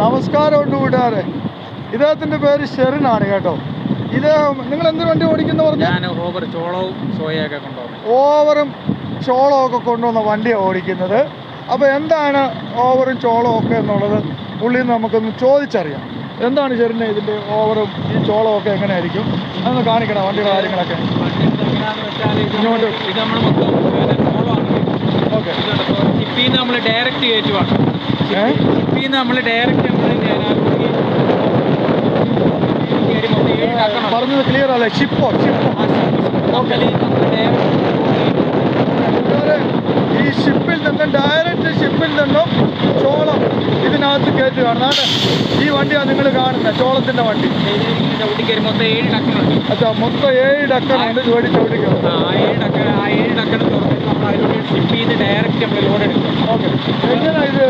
നമസ്കാരമുണ്ട് കൂട്ടുകാരെ ഇദ്ദേഹത്തിന്റെ പേര് ഷെറിനാണ് കേട്ടോ. ഇദ്ദേഹം നിങ്ങൾ എന്ത് വണ്ടി ഓടിക്കുന്ന പറഞ്ഞു? ഓവർ ചോളവും ഓവറും ചോളവും ഒക്കെ കൊണ്ടുവന്ന വണ്ടിയാണ് ഓടിക്കുന്നത്. അപ്പോൾ എന്താണ് ഓവറും ചോളവും ഒക്കെ എന്നുള്ളത്? പുള്ളിയിൽ നിന്ന് നമുക്കൊന്ന് ചോദിച്ചറിയാം. എന്താണ് ചെറിന് ഇതിന്റെ ഓവറും ഈ ചോളവും ഒക്കെ എങ്ങനെയായിരിക്കും? അതൊന്ന് കാണിക്കണം വണ്ടിയുടെ കാര്യങ്ങളൊക്കെ. എങ്ങനെയാണെന്ന് വെച്ചാൽ ഇത് ഇങ്ങോട്ട്. ഇത് നമ്മൾ മൊത്തം ഓക്കെ. നമ്മൾ ഡയറക്റ്റ് കയറ്റുവാണ് നമ്മൾ ഡയറക്റ്റ് പറഞ്ഞത് ക്ലിയർ അല്ലേ? ഷിപ്പോ ഷിപ്പോ ഈ ഷിപ്പിൽ നിന്നും ഡയറക്റ്റ് ഷിപ്പിൽ നിന്നും ചോളം ഇതിനകത്ത് കയറ്റി കാണുന്നത് ഈ വണ്ടിയാണ് നിങ്ങൾ കാണുന്നത് ചോളത്തിന്റെ വണ്ടി. മൊത്തം ഏഴ് ഡക്കനുണ്ട് ജോഡി ചവിട്ടിക്കുന്നത് അതിലൂടെ ഷിപ്പ് ചെയ്ത് ഡയറക്റ്റ് നമ്മൾ ലോഡ് എടുക്കും ഓക്കെ എങ്ങനെയാ ഇത്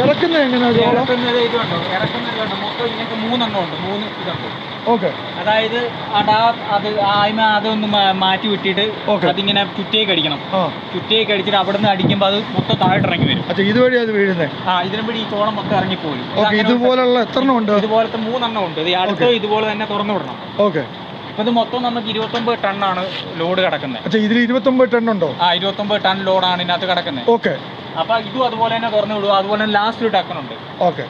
ഇറക്കുന്നത് എങ്ങനെയാ ചോളം ഇറക്കുന്നത് ഇതുണ്ടോ ഇറക്കുന്നത് ഇതുണ്ടോ മൊത്തം മൂന്നെണ്ണം ഉണ്ട് മൂന്ന് ഇതുണ്ട്. ഓക്കെ അതായത് അടാ അത് ആയ്മ അതൊന്ന് മാറ്റി വിട്ടിട്ട് അതിങ്ങനെ ചുറ്റിയേക്ക് അടിക്കണം. ആ. ചുറ്റിയേക്ക് അടിച്ചിട്ട് അവിടെ നിന്ന് അടിക്കുമ്പോൾ അത് മൊത്തം താഴോട്ട് ഇറങ്ങി വരും. അച്ഛാ ഇതുവഴി അത് വീഴുന്നത് ആ ഇതിനും കൂടി ഈ ചോളം മൊത്തം ഇറങ്ങിപ്പോലും പോകും ഇതുപോലുള്ള എത്ര ഉണ്ട്? ഇതുപോലത്തെ മൂന്നെണ്ണം ഉണ്ട്. ഇത് അടുത്ത് ഇതുപോലെ തന്നെ തുറന്നു വിടണം. ഓക്കെ ഇപ്പൊ ഇത് മൊത്തം നമുക്ക് ഇരുപത്തൊമ്പത് ആണ് ലോഡ് കിടക്കുന്നത്. അച്ഛാ ഇതിൽ ഇരുപത്തൊമ്പത് ടൺ ഉണ്ടോ ആ ഇരുപത്തൊമ്പത് ടൺ ലോഡ് ആണ് ഇതിനകത്ത് കിടക്കുന്നത്. ഓക്കെ. അപ്പൊ ഇതും അതുപോലെ തന്നെ തുറന്നു വിടും. അതുപോലെ തന്നെ ലാസ്റ്റ് ഒരു ടക്കനുണ്ട് ഓക്കെ.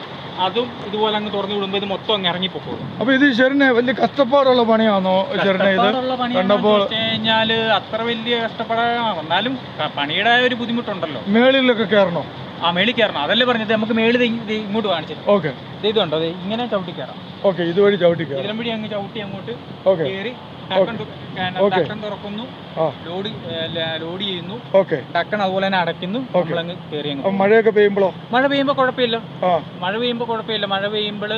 അതും ഇതുപോലെ അങ്ങ് തുറന്നു വിടുമ്പോൾ ഇത് മൊത്തം അങ്ങ് ഇറങ്ങിപ്പോകും അപ്പൊ ഇത് ഷെറിന് വലിയ കഷ്ടപ്പാടുള്ള പണിയാണോ ഷെറിന് ഇത്? കണ്ടപ്പോൾ കഴിഞ്ഞാൽ അത്ര വലിയ കഷ്ടപ്പെടാൻ എന്നാലും പണിയുടെ ഒരു ബുദ്ധിമുട്ടുണ്ടല്ലോ. മേളിലൊക്കെ കയറണോ? ആ മേളിൽ കയറണം. അതല്ലേ പറഞ്ഞത്? നമുക്ക് മേളിൽ ഇങ്ങോട്ട് കാണിച്ചത്. ഓക്കെ. ഇത് ഇതുണ്ടോ? ഇങ്ങനെ ചവിട്ടി കയറാം. ഓക്കെ ഇതുവഴി ചവിട്ടി കയറാം ഇതിലും വഴി അങ്ങ് ചവിട്ടി അങ്ങോട്ട് ഓക്കെ കയറി. ടക്കൺ തുറക്കുന്നു. ലോഡ് ലോഡ് ചെയ്യുന്നു. ഓക്കെ ടക്കൺ അതുപോലെ തന്നെ അടയ്ക്കുന്നു. നമ്മളങ്ങ് കയറി മഴയൊക്കെ പെയ്യുമ്പോഴോ മഴ പെയ്യുമ്പോൾ കുഴപ്പമില്ല. മഴ പെയ്യുമ്പോൾ കുഴപ്പമില്ല. മഴ പെയ്യുമ്പോൾ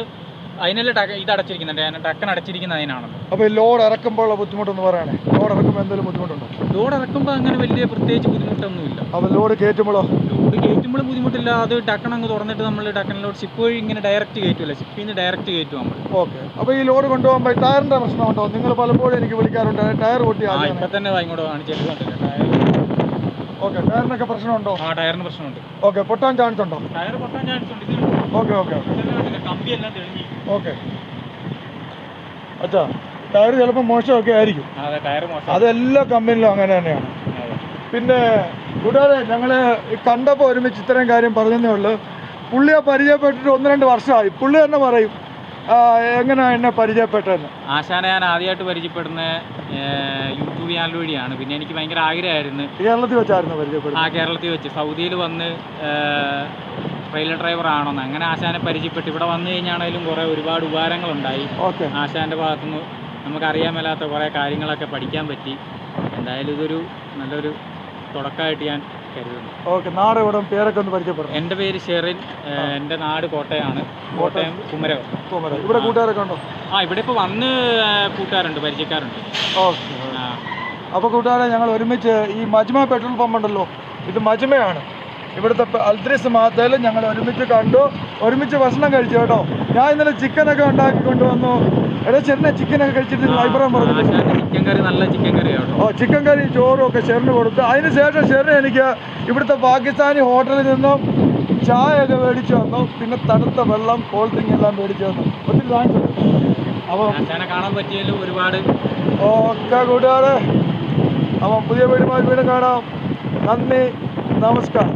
അതിനല്ലേ ഇത് അടച്ചിരിക്കുന്നുണ്ട് ഞാൻ ടക്കൺ അടച്ചിരിക്കുന്ന അതിനാണല്ലോ അപ്പോൾ ലോഡ് ഇറക്കുമ്പോഴുള്ള ബുദ്ധിമുട്ടൊന്ന് പറയണേ. ലോഡ് ഇറക്കുമ്പോൾ എന്തെങ്കിലും ബുദ്ധിമുട്ടുണ്ടോ? ലോഡ് ഇറക്കുമ്പോൾ അങ്ങനെ വലിയ പ്രത്യേകിച്ച് ബുദ്ധിമുട്ടൊന്നുമില്ല. അപ്പോൾ ലോഡ് കയറ്റുമ്പോഴോ? ലോഡ് കയറ്റുമ്പോൾ ബുദ്ധിമുട്ടില്ല. അത് ടക്കൺ അങ്ങ് തുറന്നിട്ട് നമ്മൾ ടക്കണിലോട്ട് ഷിപ്പ് വഴി ഇങ്ങനെ ഡയറക്റ്റ് കയറ്റുമല്ലോ ഷിപ്പിൽ നിന്ന് ഡയറക്റ്റ് കയറ്റും നമ്മൾ ഓക്കെ. അപ്പോൾ ഈ ലോഡ് കൊണ്ടുപോകുമ്പോൾ ടയറിന്റെ പ്രശ്നമുണ്ടോ? നിങ്ങൾ പലപ്പോഴും എനിക്ക് വിളിക്കാറുണ്ട് ടയർ പൊട്ടി ഇപ്പം തന്നെ ഇങ്ങോട്ട് കാണിച്ചിട്ട് ടയർ ഓക്കെ ടയറിനൊക്കെ പ്രശ്നമുണ്ടോ? ആ ടയറിന് പ്രശ്നമുണ്ട്. ഓക്കെ പൊട്ടാൻ ചാൻസ് ഉണ്ടോ? ടയർ പൊട്ടാൻ ചാൻസ് ഉണ്ട്. ഇത് ഓക്കെ ഓക്കെ ഇതെല്ലാം കണ്ടില്ലേ? തെളിഞ്ഞു ഓക്കെ. അച്ഛാ ടയർ ചിലപ്പോൾ മോശമൊക്കെ ആയിരിക്കും. അതെ ടയർ മോശം. അതെല്ലാ കമ്പനിയിലും അങ്ങനെ തന്നെയാണ്. പിന്നെ കൂടാതെ ഞങ്ങൾ കണ്ടപ്പോൾ ഒരുമിച്ച് ഇത്രയും കാര്യം പറഞ്ഞതേ ഉള്ളൂ. പുള്ളിയെ പരിചയപ്പെട്ടിട്ട് ഒന്ന് രണ്ട് വർഷമായി. പുള്ളി തന്നെ പറയും ആ, എങ്ങനെയാ എന്നെ പരിചയപ്പെട്ടെന്ന്? ആശാനെ ഞാൻ ആദ്യമായിട്ട് പരിചയപ്പെടുന്ന യൂട്യൂബ് ചാനൽ വഴിയാണ്. പിന്നെ എനിക്ക് ഭയങ്കര ആഗ്രഹമായിരുന്നു. കേരളത്തിൽ വെച്ചായിരുന്നു പരിചയപ്പെടുന്നത്. ആ കേരളത്തിൽ വെച്ച്. സൗദിയിൽ വന്ന് ട്രെയിലർ ഡ്രൈവർ ആണെന്ന്. അങ്ങനെ ആശാനെ പരിചയപ്പെട്ട് ഇവിടെ വന്നു കഴിഞ്ഞാണെങ്കിലും കുറേ ഒരുപാട് ഉപകാരങ്ങളുണ്ടായി. ഓക്കെ. ആശാന്റെ ഭാഗത്തുനിന്ന് നമുക്കറിയാൻ മേലാത്ത കുറേ കാര്യങ്ങളൊക്കെ പഠിക്കാൻ പറ്റി. എന്തായാലും ഇതൊരു നല്ലൊരു തുടക്കമായിട്ട് ഞാൻ കരുതുന്നു. ഓക്കെ നാട് ഇവിടെ പേരൊക്കെ ഒന്ന് പരിചയപ്പെടണം എന്റെ പേര് ഷെറിൻ എന്റെ എന്റെ നാട് കോട്ടയാണ്. കോട്ടയം കുമരകം. കോമര ഇവിടെ കൂട്ടുകാരൊക്കെ ഉണ്ടോ? ആ ഇവിടെ ഇപ്പോൾ വന്ന് കൂട്ടുകാരുണ്ട് പരിചയക്കാരുണ്ട്. ഓക്കെ അപ്പോൾ കൂട്ടുകാരെ ഞങ്ങൾ ഒരുമിച്ച് ഈ മജ്മ പെട്രോൾ പമ്പ് ഉണ്ടല്ലോ ഇത് മജ്മയാണ്. ഇവിടുത്തെ അൽദ്രീസ് അൽദ്രിസ് മാത്തയിൽ ഞങ്ങൾ ഒരുമിച്ച് കണ്ടു. ഒരുമിച്ച് ഭക്ഷണം കഴിച്ചു കേട്ടോ. ഞാൻ ഇന്നലെ ചിക്കനൊക്കെ ഉണ്ടാക്കി കൊണ്ടുവന്നു. എടാ ചെറിയ ചിക്കനൊക്കെ കഴിച്ചിട്ട് അഭിപ്രായം പറഞ്ഞു ചിക്കൻ കറി നല്ല ചിക്കൻ കറി ഓ ചിക്കൻ കറി ചോറും ഒക്കെ ചേർന്ന് കൊടുത്തു. അതിന് ശേഷം ചേർന്ന് എനിക്ക് ഇവിടുത്തെ പാകിസ്ഥാനി ഹോട്ടലിൽ നിന്നും ചായ ഒക്കെ മേടിച്ചു വന്നു പിന്നെ തണുത്ത വെള്ളം കോൾഡ് ഡ്രിങ്ക് എല്ലാം മേടിച്ചു വന്നു ഒത്തിരി താങ്ക്സ് അപ്പം ആശാനെ കാണാൻ പറ്റിയാലും ഒരുപാട്. ഓക്കെ കൂട്ടുകാരെ. അപ്പം പുതിയ വീടുമായി വീണ്ടും കാണാം. നന്ദി നമസ്കാരം.